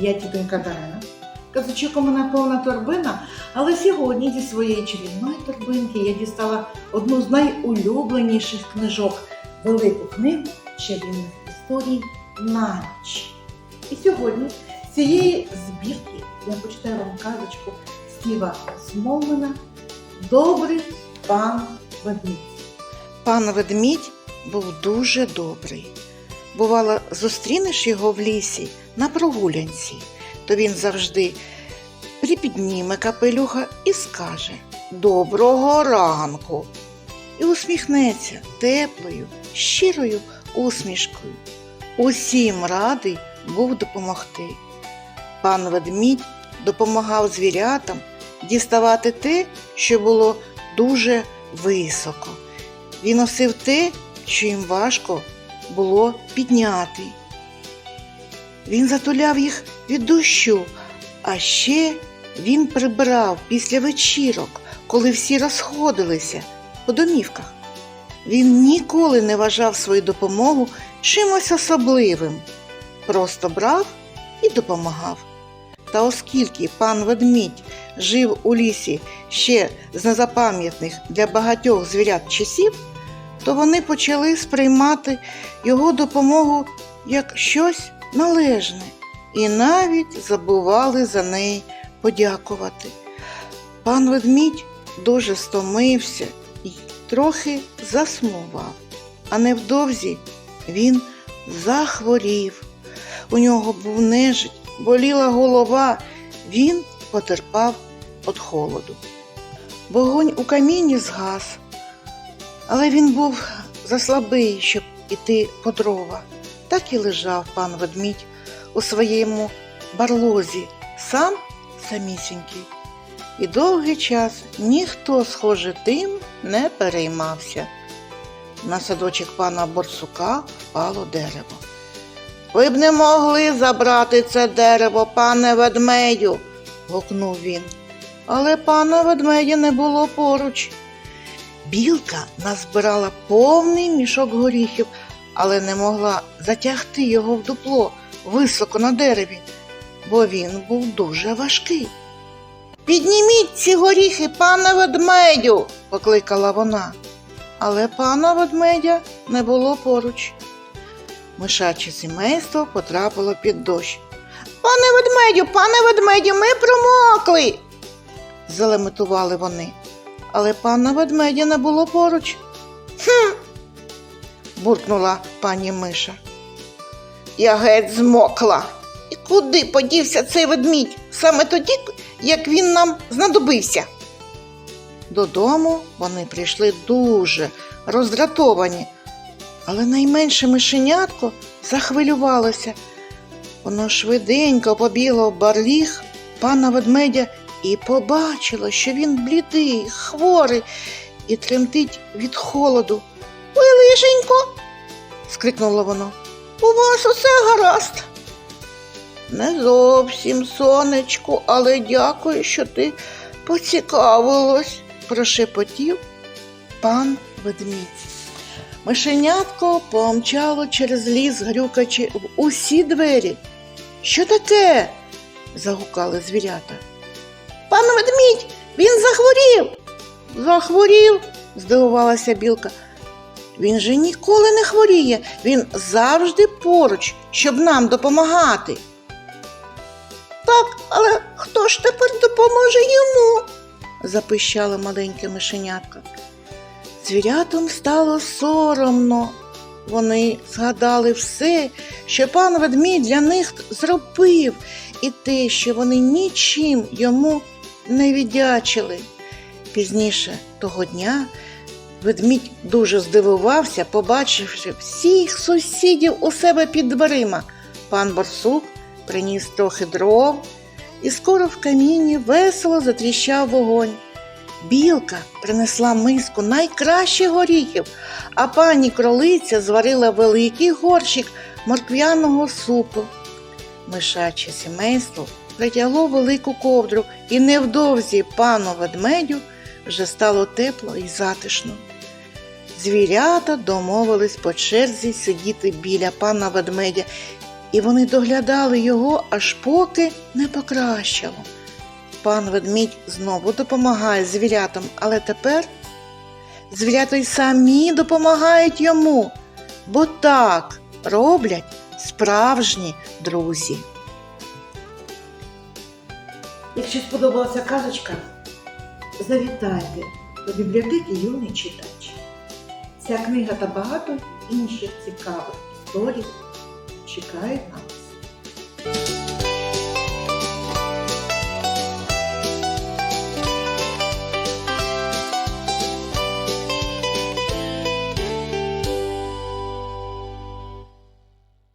я тітонька Дарина. Казочок у мене повна торбина, але сьогодні зі своєї чарівної торбинки я дістала одну з найулюбленіших книжок велику книгу чарівних історій на ніч. І сьогодні з цієї збірки я почитаю вам казочку Стіва Смолмана Добрий пан ведмідь. Пан ведмідь був дуже добрий. Бувало, зустрінеш його в лісі на прогулянці, то він завжди припідніме капелюха і скаже Доброго ранку! І усміхнеться теплою, щирою усмішкою. Усім радий був допомогти. Пан ведмідь допомагав звірятам діставати те, що було дуже високо. Він носив те, що їм важко було підняти. Він затуляв їх від дощу, а ще він прибирав після вечірок, коли всі розходилися по домівках. Він ніколи не вважав свою допомогу чимось особливим, просто брав і допомагав. Та оскільки пан ведмідь жив у лісі ще з незапам'ятних для багатьох звірят часів, то вони почали сприймати його допомогу як щось належне і навіть забували за неї подякувати. Пан ведмідь дуже стомився і трохи засмував, а невдовзі він захворів. У нього був нежить, боліла голова, він потерпав від холоду. Вогонь у каміні згас, але він був заслабий, щоб іти по дрова. Так і лежав пан ведмідь у своєму барлозі, сам самісінький. І довгий час ніхто, схоже, тим не переймався. На садочок пана борсука впало дерево. Ви б не могли забрати це дерево, пане ведмедю, гукнув він. Але пана ведмедя не було поруч. Білка назбирала повний мішок горіхів, але не могла затягти його в дупло високо на дереві, бо він був дуже важкий. Підніміть ці горіхи, пане ведмедю, покликала вона. Але пана ведмедя не було поруч. Мишаче сімейство потрапило під дощ. Пане ведмедю, пане ведмедю, ми промокли. залеметували вони. Але пана ведмедя не було поруч. Хм. Буркнула пані Миша. Я геть змокла. І куди подівся цей ведмідь саме тоді, як він нам знадобився? Додому вони прийшли дуже роздратовані, але найменше мишенятко захвилювалося. Воно швиденько побігло в барліг пана ведмедя і побачило, що він блідий, хворий і тремтить від холоду. Лишенько, скрикнуло воно. У вас усе гаразд. Не зовсім, сонечку, але дякую, що ти поцікавилась, прошепотів пан ведмідь. Мишенятко помчало через ліс, грюкачи в усі двері. Що таке? загукали звірята. Пан ведмідь, він захворів. Захворів, здивувалася білка. Він же ніколи не хворіє, він завжди поруч, щоб нам допомагати. Так, але хто ж тепер допоможе йому? запищала маленьке мишенятка. Звірятам стало соромно. Вони згадали все, що пан ведмідь для них зробив, і те, що вони нічим йому не віддячили. Пізніше того дня ведмідь дуже здивувався, побачивши всіх сусідів у себе під дверима. Пан Барсук приніс трохи дров, і скоро в каміні весело затріщав вогонь. Білка принесла миску найкращих горіхів, а пані кролиця зварила великий горщик морквяного супу. Мишаче сімейство притягло велику ковдру, і невдовзі пану ведмедю вже стало тепло і затишно. Звірята домовились по черзі сидіти біля пана ведмедя і вони доглядали його, аж поки не покращало. Пан ведмідь знову допомагає звірятам, але тепер звірята й самі допомагають йому, бо так роблять справжні друзі. Якщо сподобалася казочка, завітайте до бібліотеки Юний читач. Ця книга та багато інших цікавих історій чекають на